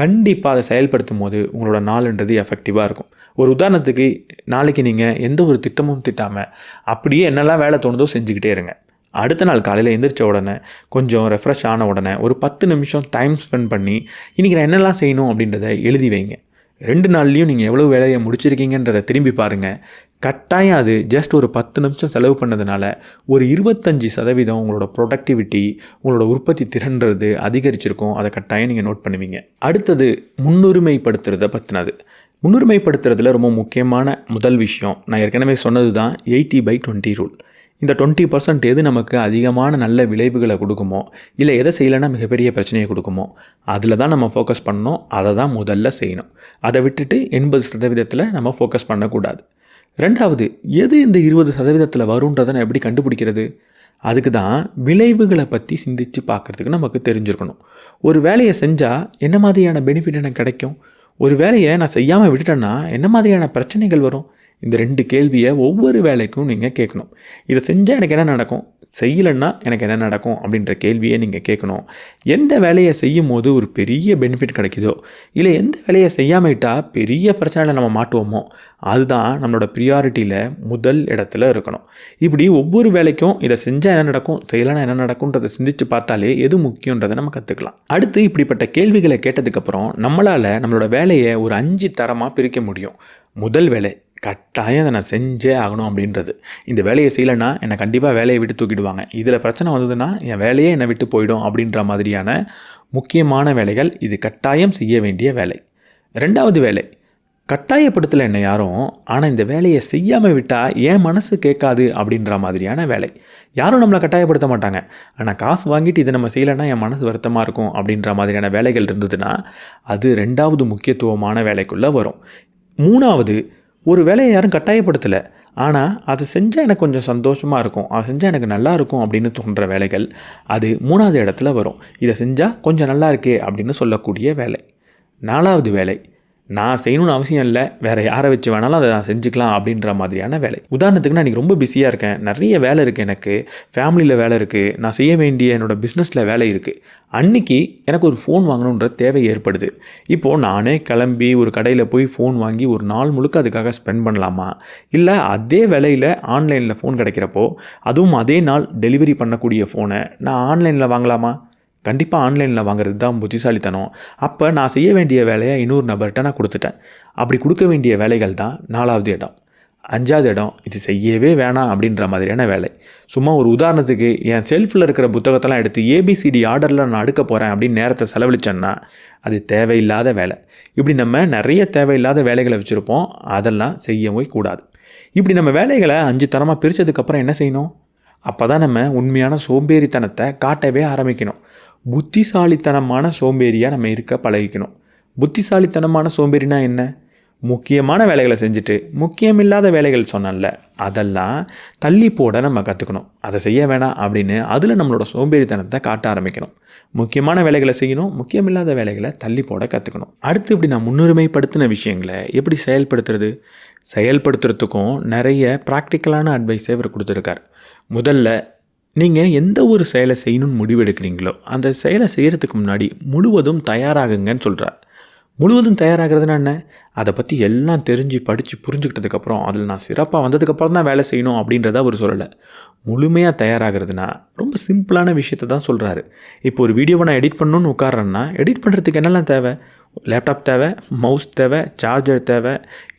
கண்டிப்பாக அதை செயல்படுத்தும் போது உங்களோட நாளுன்றது எஃபெக்டிவாக இருக்கும். ஒரு உதாரணத்துக்கு நாளைக்கு நீங்கள் எந்த ஒரு திட்டமும் திட்டாமல் அப்படியே என்னெல்லாம் வேலை தோணுதோ செஞ்சுக்கிட்டே இருங்க. அடுத்த நாள் காலையில் எந்திரிச்ச உடனே கொஞ்சம் ரெஃப்ரெஷ் ஆன உடனே ஒரு பத்து நிமிஷம் டைம் ஸ்பெண்ட் பண்ணி இன்றைக்கி நான் என்னெல்லாம் செய்யணும் அப்படின்றத எழுதி வைங்க. ரெண்டு நாள்லேயும் நீங்கள் எவ்வளோ வேலையை முடிச்சிருக்கீங்கன்றதை திரும்பி பாருங்கள் கட்டாயம் அது ஜஸ்ட் ஒரு பத்து நிமிஷம் செலவு பண்ணதுனால ஒரு இருபத்தஞ்சி சதவீதம் உங்களோட ப்ரொடக்டிவிட்டி உங்களோட உற்பத்தி திறன்றது அதிகரிச்சிருக்கும். அதை கட்டாயம் நீங்கள் நோட் பண்ணுவீங்க. அடுத்தது முன்னுரிமைப்படுத்துறதை பற்றினது முன்னுரிமைப்படுத்துறதுல ரொம்ப முக்கியமான முதல் விஷயம். நான் ஏற்கனவே சொன்னது தான் எயிட்டி பை டுவெண்ட்டி ரூல் இந்த டுவெண்ட்டி பர்சன்ட் எது நமக்கு அதிகமான நல்ல விளைவுகளை கொடுக்குமோ இல்லை எதை செய்யலைன்னா மிகப்பெரிய பிரச்சனையை கொடுக்குமோ அதில் தான் நம்ம ஃபோக்கஸ் பண்ணணும். அதை தான் முதல்ல செய்யணும். அதை விட்டுட்டு எண்பது சதவீதத்தில் நம்ம ஃபோக்கஸ் பண்ணக்கூடாது. ரெண்டாவது எது இந்த இருபது சதவீதத்தில் வரும்ன்றதை நான் எப்படி கண்டுபிடிக்கிறது? அதுக்கு தான் விளைவுகளை பற்றி சிந்தித்து பார்க்குறதுக்கு நமக்கு தெரிஞ்சிருக்கணும். ஒரு வேலையை செஞ்சால் என்ன மாதிரியான பெனிஃபிட் எனக்கு கிடைக்கும்? ஒரு வேலையை நான் செய்யாமல் விட்டுட்டேன்னா என்ன மாதிரியான பிரச்சனைகள் வரும்? இந்த ரெண்டு கேள்வியை ஒவ்வொரு வேலைக்கும் நீங்கள் கேட்கணும். இதை செஞ்சால் எனக்கு என்ன நடக்கும்? செய்யலைன்னா எனக்கு என்ன நடக்கும்? அப்படின்ற கேள்வியை நீங்கள் கேட்கணும். எந்த வேலையை செய்யும் போது ஒரு பெரிய பெனிஃபிட் கிடைக்குதோ இல்லை எந்த வேலையை செய்யாமல் விட்டால் பெரிய பிரச்சனையில் நம்ம மாட்டுவோமோ அதுதான் நம்மளோட ப்ரியாரிட்டியில் முதல் இடத்துல இருக்கணும். இப்படி ஒவ்வொரு வேலைக்கும் இதை செஞ்சால் என்ன நடக்கும்? செய்யலைன்னா என்ன நடக்கும்ன்றதை சிந்திச்சு பார்த்தாலே எது முக்கியன்றதை நம்ம கற்றுக்கலாம் அடுத்து இப்படிப்பட்ட கேள்விகளை கேட்டதுக்கப்புறம் நம்மளால் நம்மளோட வேலையை ஒரு அஞ்சு தரமாக பிரிக்க முடியும். முதல் வேலை கட்டாயம் அதை நான் செஞ்சே ஆகணும் அப்படின்றது. இந்த வேலையை செய்யலைன்னா என்னை கண்டிப்பாக வேலையை விட்டு தூக்கிடுவாங்க. இதில் பிரச்சனை வந்ததுன்னா என் வேலையே என்னை விட்டு போயிடும் அப்படின்ற மாதிரியான முக்கியமான வேலைகள் இது கட்டாயம் செய்ய வேண்டிய வேலை. ரெண்டாவது வேலை கட்டாயப்படுத்தலை என்ன யாரும் ஆனால் இந்த வேலையை செய்யாமல் விட்டால் என் மனசு கேட்காது அப்படின்ற மாதிரியான வேலை. யாரும் நம்மளை கட்டாயப்படுத்த மாட்டாங்க. ஆனால் காசு வாங்கிட்டு இதை நம்ம செய்யலைன்னா என் மனசு வருத்தமாக இருக்கும் அப்படின்ற மாதிரியான வேலைகள் இருந்ததுன்னா அது ரெண்டாவது முக்கியத்துவமான வேலைக்குள்ளே வரும். மூணாவது ஒரு வேலையை யாரும் கட்டாயப்படுத்தலை. ஆனால் அதை செஞ்சால் எனக்கு கொஞ்சம் சந்தோஷமாக இருக்கும். அதை செஞ்சால் எனக்கு நல்லா இருக்கும் அப்படின்னு தோன்ற வேலைகள் அது மூணாவது இடத்துல வரும். இதை செஞ்சால் கொஞ்சம் நல்லா இருக்கே அப்படின்னு சொல்லக்கூடிய வேலை. நாலாவது வேலை நான் செய்யணும்னு அவசியம் இல்லை வேறு யாரை வச்சு வேணாலும் அதை நான் செஞ்சுக்கலாம் அப்படின்ற மாதிரியான வேலை. உதாரணத்துக்கு நான் இன்றைக்கி ரொம்ப பிஸியாக இருக்கேன். நிறைய வேலை இருக்குது எனக்கு. ஃபேமிலியில் வேலை இருக்குது நான் செய்ய வேண்டிய என்னோடய பிஸ்னஸில் வேலை இருக்குது அன்றைக்கி எனக்கு ஒரு ஃபோன் வாங்கணுன்ற தேவை ஏற்படுது. இப்போது நானே கிளம்பி ஒரு கடையில் போய் ஃபோன் வாங்கி ஒரு நாள் முழுக்க அதுக்காக ஸ்பெண்ட் பண்ணலாமா? இல்லை அதே விலையில் ஆன்லைனில் ஃபோன் கிடைக்கிறப்போ அதுவும் அதே நாள் டெலிவரி பண்ணக்கூடிய ஃபோனை நான் ஆன்லைனில் வாங்கலாமா? கண்டிப்பாக ஆன்லைனில் வாங்குறது தான் புத்திசாலித்தனம். அப்போ நான் செய்ய வேண்டிய வேலையை இன்னொரு நபர்கிட்ட நான் கொடுத்துட்டேன். அப்படி கொடுக்க வேண்டிய வேலைகள் தான் நாலாவது இடம். அஞ்சாவது இடம் இது செய்யவே வேணாம் அப்படின்ற மாதிரியான வேலை. சும்மா ஒரு உதாரணத்துக்கு என் செல்ஃபில் இருக்கிற புத்தகத்தெல்லாம் எடுத்து ஏபிசிடி ஆர்டரில் நான் அடுக்க போகிறேன் அப்படின்னு நேரத்தை செலவழிச்சேன்னா அது தேவையில்லாத வேலை. இப்படி நம்ம நிறைய தேவையில்லாத வேலைகளை வச்சுருப்போம். அதெல்லாம் செய்யவே கூடாது. இப்படி நம்ம வேலைகளை அஞ்சு தரமாக பிரித்ததுக்கப்புறம் என்ன செய்யணும்? அப்போ தான் நம்ம உண்மையான சோம்பேறித்தனத்தை காட்டவே ஆரம்பிக்கணும். புத்திசாலித்தனமான சோம்பேறியாக நம்ம இருக்க பழகிக்கணும். புத்திசாலித்தனமான சோம்பேறினா என்ன? முக்கியமான வேலைகளை செஞ்சுட்டு முக்கியமில்லாத வேலைகள் சொன்னல அதெல்லாம் தள்ளி போட நம்ம கற்றுக்கணும் அதை செய்ய வேணாம் அப்படின்னு அதில் நம்மளோட சோம்பேறித்தனத்தை காட்ட ஆரம்பிக்கணும். முக்கியமான வேலைகளை செய்யணும் முக்கியமில்லாத வேலைகளை தள்ளி போட கற்றுக்கணும் அடுத்து இப்படி நான் முன்னுரிமைப்படுத்தின விஷயங்களை எப்படி செயல்படுத்துறது? செயல்படுத்துறதுக்கும் நிறைய ப்ராக்டிக்கலான அட்வைஸை இவர் கொடுத்துருக்கார். முதல்ல நீங்கள் எந்த ஒரு செயலை செய்யணும்னு முடிவெடுக்கிறீங்களோ அந்த செயலை செய்கிறதுக்கு முன்னாடி முழுவதும் தயாராகுங்கன்னு சொல்கிறார் முழுவதும் தயாராகிறதுனா என்ன? அதை பற்றி எல்லாம் தெரிஞ்சு படித்து புரிஞ்சுக்கிட்டதுக்கப்புறம் அதில் நான் சிறப்பாக வந்ததுக்கப்புறம் தான் வேலை செய்யணும் அப்படின்றத அவர் சொல்லலை. முழுமையாக தயாராகிறதுனா ரொம்ப சிம்பிளான விஷயத்தை தான் சொல்கிறாரு இப்போ ஒரு வீடியோவை நான் எடிட் பண்ணணும்னு உட்காரேன்னா எடிட் பண்ணுறதுக்கு என்னெல்லாம் தேவை? லேப்டாப் தேவை மவுஸ் தேவை சார்ஜர் தேவை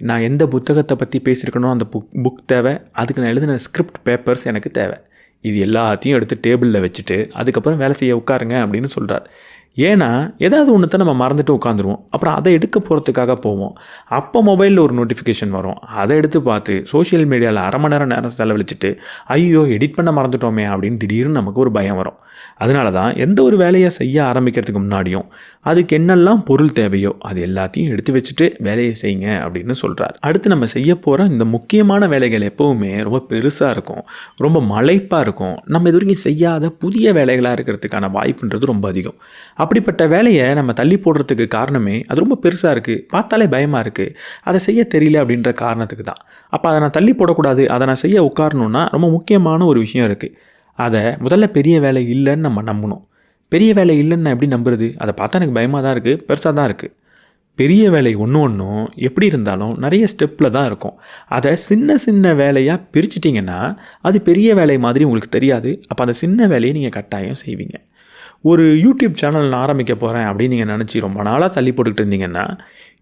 நான் எந்த புத்தகத்தை பற்றி பேசியிருக்கணும் அந்த புக் புக் தேவை அதுக்கு நான் எழுதின ஸ்கிரிப்ட் பேப்பர்ஸ் எனக்கு தேவை. இது எல்லாத்தையும் எடுத்து டேபிளில் வச்சுட்டு அதுக்கப்புறம் வேலை செய்ய உட்காருங்க அப்படின்னு சொல்கிறார் ஏன்னா ஏதாவது ஒன்றுத்தை நம்ம மறந்துட்டு உட்காந்துருவோம். அப்புறம் அதை எடுக்க போகிறதுக்காக போவோம். அப்போ மொபைலில் ஒரு நோட்டிஃபிகேஷன் வரும். அதை எடுத்து பார்த்து சோஷியல் மீடியாவில் அரை மணி நேரம் நேரம் செலவழிச்சிட்டு ஐயோ எடிட் பண்ண மறந்துட்டோமே அப்படின்னு திடீர்னு நமக்கு ஒரு பயம் வரும். அதனால தான் எந்த ஒரு வேலையை செய்ய ஆரம்பிக்கிறதுக்கு முன்னாடியும் அதுக்கு என்னெல்லாம் பொருள் தேவையோ அது எல்லாத்தையும் எடுத்து வச்சுட்டு வேலையை செய்யுங்க அப்படின்னு சொல்கிறார் அடுத்து நம்ம செய்ய போகிற இந்த முக்கியமான வேலைகள் எப்போவுமே ரொம்ப பெருசாக இருக்கும். ரொம்ப மலைப்பாக இருக்கும். நம்ம இது வரைக்கும் செய்யாத புதிய வேலைகளாக இருக்கிறதுக்கான வாய்ப்புன்றது ரொம்ப அதிகம். அப்படிப்பட்ட வேலையை நம்ம தள்ளி போடுறதுக்கு காரணமே அது ரொம்ப பெருசாக இருக்குது பார்த்தாலே பயமாக இருக்குது அதை செய்ய தெரியல அப்படின்ற காரணத்துக்கு தான் அப்போ அதை நான் தள்ளி போடக்கூடாது. அதை நான் செய்ய உட்காரணுன்னா ரொம்ப முக்கியமான ஒரு விஷயம் இருக்குது அதை முதல்ல பெரிய வேலை இல்லைன்னு நம்ம நம்பணும். பெரிய வேலை இல்லைன்னு எப்படி நம்புறது? அதை பார்த்தா எனக்கு பயமாக தான் இருக்குது பெருசாக தான் இருக்குது பெரிய வேலை ஒன்று ஒன்றும் எப்படி இருந்தாலும் நிறைய ஸ்டெப்பில் தான் இருக்கும். அதை சின்ன சின்ன வேலையாக பிரிச்சிட்டிங்கன்னா அது பெரிய வேலை மாதிரி உங்களுக்கு தெரியாது. அப்போ அந்த சின்ன வேலையை நீங்கள் கட்டாயம் செய்வீங்க. ஒரு யூடியூப் சேனல் நான் ஆரம்பிக்க போகிறேன் அப்படின்னு நீங்கள் நினச்சி ரொம்ப நாளாக தள்ளி போட்டுக்கிட்டு இருந்தீங்கன்னா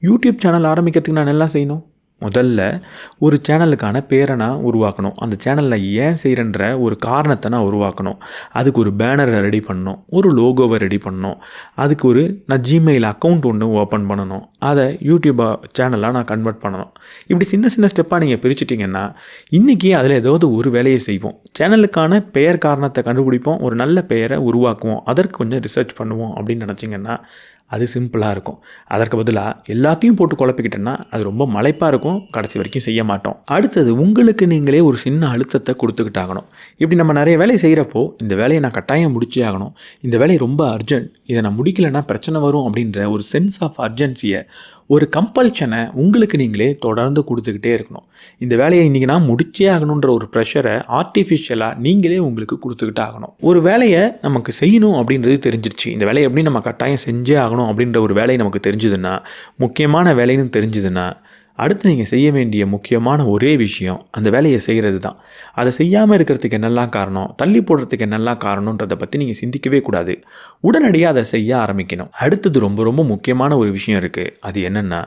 யூடியூப் சேனல் ஆரம்பிக்கிறதுக்கு நான் எல்லாம் செய்யணும்? முதல்ல ஒரு சேனலுக்கான பேரை நான் உருவாக்கணும். அந்த சேனலில் ஏன் செய்கிறன்ற ஒரு காரணத்தை நான் உருவாக்கணும். அதுக்கு ஒரு பேனரை ரெடி பண்ணணும். ஒரு லோகோவை ரெடி பண்ணணும். அதுக்கு ஒரு நான் ஜிமெயில் அக்கௌண்ட் ஒன்று ஓப்பன் பண்ணணும். அதை யூடியூப் சேனலாக நான் கன்வெர்ட் பண்ணணும். இப்படி சின்ன சின்ன ஸ்டெப்பாக நீங்கள் பிரிச்சுட்டிங்கன்னா இன்றைக்கி அதில் ஏதாவது ஒரு வேலையை செய்வோம். சேனலுக்கான பெயர் காரணத்தை கண்டுபிடிப்போம். ஒரு நல்ல பெயரை உருவாக்குவோம். அதற்கு கொஞ்சம் ரிசர்ச் பண்ணுவோம் அப்படின்னு நினச்சிங்கன்னா அது சிம்பிளாக இருக்கும். அதற்கு பதிலாக எல்லாத்தையும் போட்டு குழப்பிக்கிட்டேன்னா அது ரொம்ப மலைப்பாக இருக்கும். கடைசி வரைக்கும் செய்ய மாட்டோம். அடுத்தது உங்களுக்கு நீங்களே ஒரு சின்ன அழுத்தத்தை கொடுத்துக்கிட்டாகணும். இப்படி நம்ம நிறைய வேலை செய்கிறப்போ இந்த வேலையை நான் கட்டாயம் முடிச்சே ஆகணும். இந்த வேலை ரொம்ப அர்ஜென்ட் இதை நான் முடிக்கலைன்னா பிரச்சனை வரும் அப்படின்ற ஒரு சென்ஸ் ஆஃப் அர்ஜென்சியை ஒரு கம்பல்ஷனை உங்களுக்கு நீங்களே தொடர்ந்து கொடுத்துக்கிட்டே இருக்கணும். இந்த வேலையை இன்றைக்கி நான் முடிச்சே ஆகணுன்ற ஒரு ப்ரெஷரை ஆர்டிஃபிஷியலாக நீங்களே உங்களுக்கு கொடுத்துக்கிட்டே ஆகணும். ஒரு வேலையை நமக்கு செய்யணும் அப்படின்றது தெரிஞ்சிருச்சு. இந்த வேலையை எப்படி நம்ம கட்டாயம் செஞ்சே ஆகணும் அப்படின்ற ஒரு வேலையை நமக்கு தெரிஞ்சுதுன்னா முக்கியமான வேலைன்னு தெரிஞ்சுதுன்னா அடுத்து நீங்கள் செய்ய வேண்டிய முக்கியமான ஒரே விஷயம் அந்த வேலையை செய்கிறது தான் அதை செய்யாமல் இருக்கிறதுக்கு என்னெல்லாம் காரணம் தள்ளி போடுறதுக்கு என்னெல்லாம் காரணன்றதை பற்றி நீங்கள் சிந்திக்கவே கூடாது. உடனடியாக அதை செய்ய ஆரம்பிக்கணும். அடுத்தது ரொம்ப ரொம்ப முக்கியமான ஒரு விஷயம் இருக்குது அது என்னென்னா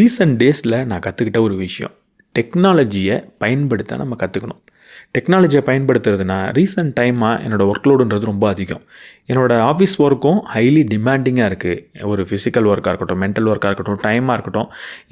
ரீசன்ட் டேஸில் நான் கற்றுக்கிட்ட ஒரு விஷயம். டெக்னாலஜியை பயன்படுத்த நம்ம கற்றுக்கணும் டெக்னாலஜியை பயன்படுத்துறதுனா ரீசன்ட் டைமாக என்னோடய ஒர்க் லோடுன்றது ரொம்ப அதிகம். என்னோடய ஆஃபீஸ் ஒர்க்கும் ஹைலி டிமாண்டிங்காக இருக்குது ஒரு ஃபிசிக்கல் ஒர்க்காக இருக்கட்டும் மென்டல் ஒர்க்காக இருக்கட்டும் டைமாக இருக்கட்டும்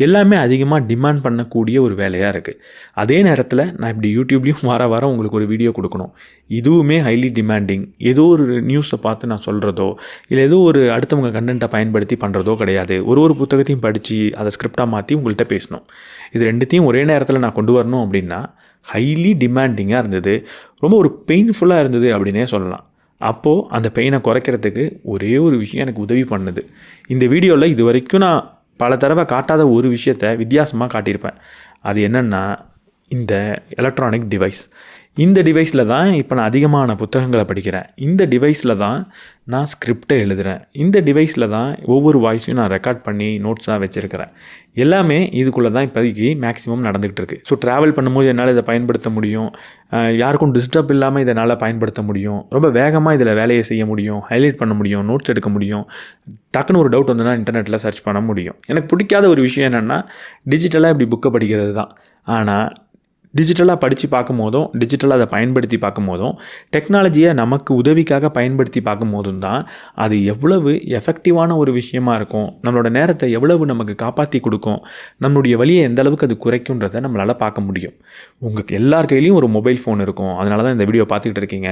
எல்லாமே அதிகமாக டிமாண்ட் பண்ணக்கூடிய ஒரு வேலையாக இருக்குது அதே நேரத்தில் நான் இப்படி யூடியூப்லேயும் வார வாரம் உங்களுக்கு ஒரு வீடியோ கொடுக்கணும். இதுவுமே ஹைலி டிமாண்டிங் ஏதோ ஒரு நியூஸை பார்த்து நான் சொல்கிறதோ இல்லை ஏதோ ஒரு அடுத்தவங்க கண்டென்ட்டை பயன்படுத்தி பண்ணுறதோ கிடையாது. ஒரு ஒரு புத்தகத்தையும் படித்து அதை ஸ்கிரிப்டாக மாற்றி உங்கள்கிட்ட பேசணும். இது ரெண்டுத்தையும் ஒரே நேரத்தில் நான் கொண்டு வரணும் அப்படின்னா ஹைலி டிமாண்டிங்காக இருந்தது. ரொம்ப ஒரு பெயின்ஃபுல்லாக இருந்தது அப்படின்னே சொல்லலாம். அப்போது அந்த பெயினை குறைக்கிறதுக்கு ஒரே ஒரு விஷயம் எனக்கு உதவி பண்ணுது. இந்த வீடியோவில் இது வரைக்கும் நான் பல தடவை காட்டாத ஒரு விஷயத்த வித்தியாசமாக காட்டியிருப்பேன். அது என்னென்னா இந்த எலக்ட்ரானிக் டிவைஸ் இந்த டிவைஸில் தான் இப்போ நான் அதிகமான புத்தகங்களை படிக்கிறேன். இந்த டிவைஸில் தான் நான் ஸ்கிரிப்டை எழுதுகிறேன் இந்த டிவைஸில் தான் ஒவ்வொரு வாய்ஸையும் நான் ரெக்கார்ட் பண்ணி நோட்ஸாக வச்சுருக்கிறேன். எல்லாமே இதுக்குள்ளே தான் இப்போதைக்கு மேக்ஸிமம் நடந்துகிட்டு இருக்குது ஸோ ட்ராவல் பண்ணும்போது என்னால் இதை பயன்படுத்த முடியும். யாருக்கும் டிஸ்டர்ப் இல்லாமல் இதனால் பயன்படுத்த முடியும். ரொம்ப வேகமாக இதில் வேலையை செய்ய முடியும். ஹைலைட் பண்ண முடியும். நோட்ஸ் எடுக்க முடியும். டக்குன்னு ஒரு டவுட் வந்துன்னா இன்டர்நெட்டில் சர்ச் பண்ண முடியும். எனக்கு பிடிக்காத ஒரு விஷயம் என்னென்னா டிஜிட்டலாக இப்படி புக்கை படிக்கிறது தான். ஆனால் டிஜிட்டலாக படித்து பார்க்கும் போதும் டிஜிட்டலாக அதை பயன்படுத்தி பார்க்கும் போதும் டெக்னாலஜியை நமக்கு உதவிக்காக பயன்படுத்தி பார்க்கும் போதும் தான் அது எவ்வளவு எஃபெக்டிவான ஒரு விஷயமா இருக்கும். நம்மளோட நேரத்தை எவ்வளவு நமக்கு காப்பாற்றி கொடுக்கும். நம்மளுடைய வழியை எந்த அளவுக்கு அது குறைக்குன்றதை நம்மளால் பார்க்க முடியும். உங்களுக்கு எல்லார் கையிலையும் ஒரு மொபைல் ஃபோன் இருக்கும். அதனால தான் இந்த வீடியோ பார்த்துக்கிட்டு இருக்கீங்க.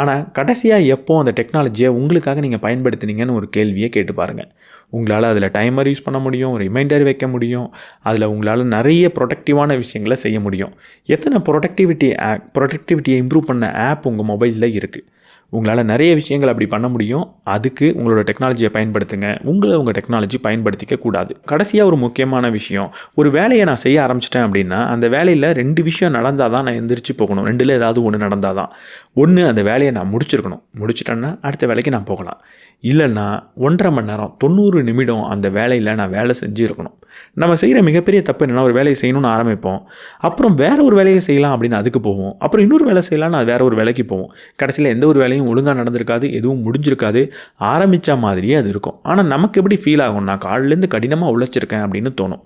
ஆனால் கடைசியாக எப்போ அந்த டெக்னாலஜியை உங்களுக்காக நீங்கள் பயன்படுத்துனீங்கன்னு ஒரு கேள்வியை கேட்டு பாருங்கள் உங்களால் அதில் டைமர் யூஸ் பண்ண முடியும் ரிமைண்டர் வைக்க முடியும் அதில் உங்களால் நிறைய ப்ரொடக்டிவான விஷயங்களை செய்ய முடியும். எத்தனை ப்ரொடக்டிவிட்டி ஆப் ப்ரொடக்டிவிட்டியை இம்ப்ரூவ் பண்ண ஆப் உங்கள் மொபைலில் இருக்குது உங்களால் நிறைய விஷயங்கள் அப்படி பண்ண முடியும். அதுக்கு உங்களோட டெக்னாலஜியை பயன்படுத்துங்க. உங்களை உங்கள் டெக்னாலஜி பயன்படுத்திக்க கூடாது. கடைசியாக ஒரு முக்கியமான விஷயம். ஒரு வேலையை நான் செய்ய ஆரம்பிச்சிட்டேன் அப்படின்னா அந்த வேலையில் ரெண்டு விஷயம் நடந்தால் தான் நான் எந்திரிச்சு போகணும். ரெண்டில் ஏதாவது ஒன்று நடந்தால் தான். ஒன்று அந்த வேலையை நான் முடிச்சிருக்கணும். முடிச்சிட்டேன்னா அடுத்த வேலைக்கு நான் போகலாம். இல்லைன்னா ஒன்றரை மணி நேரம் தொண்ணூறு நிமிடம் அந்த வேலையில் நான் வேலை செஞ்சு இருக்கணும் நம்ம செய்கிற மிகப்பெரிய தப்பு என்னென்னா ஒரு வேலையை செய்யணும்னு ஆரம்பிப்போம். அப்புறம் வேறு ஒரு வேலையை செய்யலாம் அப்படின்னு அதுக்கு போவோம். அப்புறம் இன்னொரு வேலை செய்யலாம்னு அது வேறு ஒரு வேலைக்கு போவோம். கடைசியில் எந்த ஒரு வேலையும் ஒழுங்காக நடந்திருக்காது எதுவும் முடிஞ்சிருக்காது. ஆரம்பித்த மாதிரியே அது இருக்கும். ஆனால் நமக்கு எப்படி ஃபீல் ஆகும் நான் காலிலேருந்து கடினமாக உழைச்சிருக்கேன் அப்படின்னு தோணும்.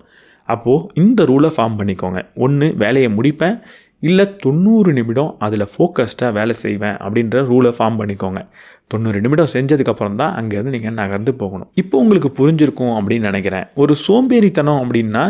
அப்போது இந்த ரூலை ஃபார்ம் பண்ணிக்கோங்க. ஒன்று வேலையை முடிப்பேன். இல்லை தொண்ணூறு நிமிடம் அதில் ஃபோக்கஸ்டாக வேலை செய்வேன் அப்படின்ற ரூலை ஃபார்ம் பண்ணிக்கோங்க. தொண்ணூறு நிமிடம் செஞ்சதுக்கப்புறம் தான் அங்கேருந்து நீங்கள் நகர்ந்து போகணும். இப்போ உங்களுக்கு புரிஞ்சிருக்கும் அப்படின்னு நினைக்கிறேன். ஒரு சோம்பேறித்தனம் அப்படின்னா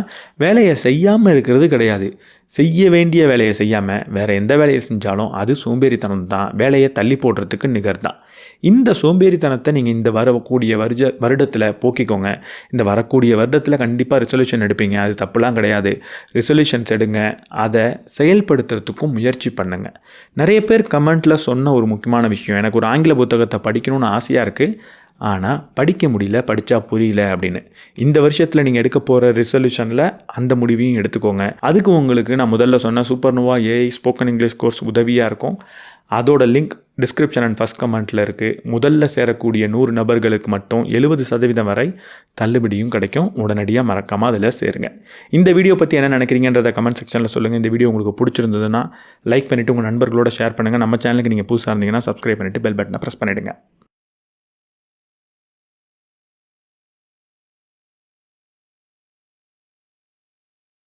வேலையை செய்யாமல் இருக்கிறது கிடையாது. செய்ய வேண்டிய வேலையை செய்யாமல் வேறு எந்த வேலையை செஞ்சாலும் அது சோம்பேறித்தனம் தான். வேலையை தள்ளி போடுறதுக்கு நிகர் தான். இந்த சோம்பேறித்தனத்தை நீங்கள் இந்த வரக்கூடிய வருஜ வருடத்தில் போக்கிக்கோங்க. இந்த வரக்கூடிய வருடத்தில் கண்டிப்பாக ரிசொல்யூஷன் எடுப்பீங்க. அது தப்புலாம் கிடையாது. ரிசொல்யூஷன்ஸ் எடுங்க. அதை செயல்படுத்துறதுக்கும் முயற்சி பண்ணுங்கள் நிறைய பேர் கமெண்ட்டில் சொன்ன ஒரு முக்கியமான விஷயம். எனக்கு ஒரு ஆங்கில புத்தகத்தை படிக்கணும்னு ஆசையாக இருக்குது ஆனால் படிக்க முடியல படித்தா புரியல அப்படின்னு. இந்த வருஷத்தில் நீங்கள் எடுக்க போகிற ரிசல்யூஷனில் அந்த முடிவையும் எடுத்துக்கோங்க. அதுக்கு உங்களுக்கு நான் முதல்ல சொன்ன super Nova AI spoken English course உதவியாக இருக்கும். அதோட லிங்க் டிஸ்கிரிப்ஷன் அண்ட் ஃபஸ்ட் கமெண்ட்டில் இருக்குது முதல்ல சேரக்கூடிய நூறு நபர்களுக்கு மட்டும் எழுபது சதவீதம் வரை தள்ளுபடியும் கிடைக்கும். உடனடியாக மறக்காமல் அதில் சேருங்க. இந்த வீடியோ பற்றி என்ன நினைக்கிறீங்கன்றத கமெண்ட் செக்ஷனில் சொல்லுங்கள் இந்த வீடியோ உங்களுக்கு பிடிச்சிருந்ததுன்னா லைக் பண்ணிவிட்டு உங்கள் நண்பர்களோட ஷேர் பண்ணுங்கள் நம்ம சேனலுக்கு நீங்கள் புதுசாக இருந்தீங்கன்னா சப்ஸ்கிரைப் பண்ணிவிட்டு பெல் பட்டனை ப்ரெஸ் பண்ணிவிடுங்க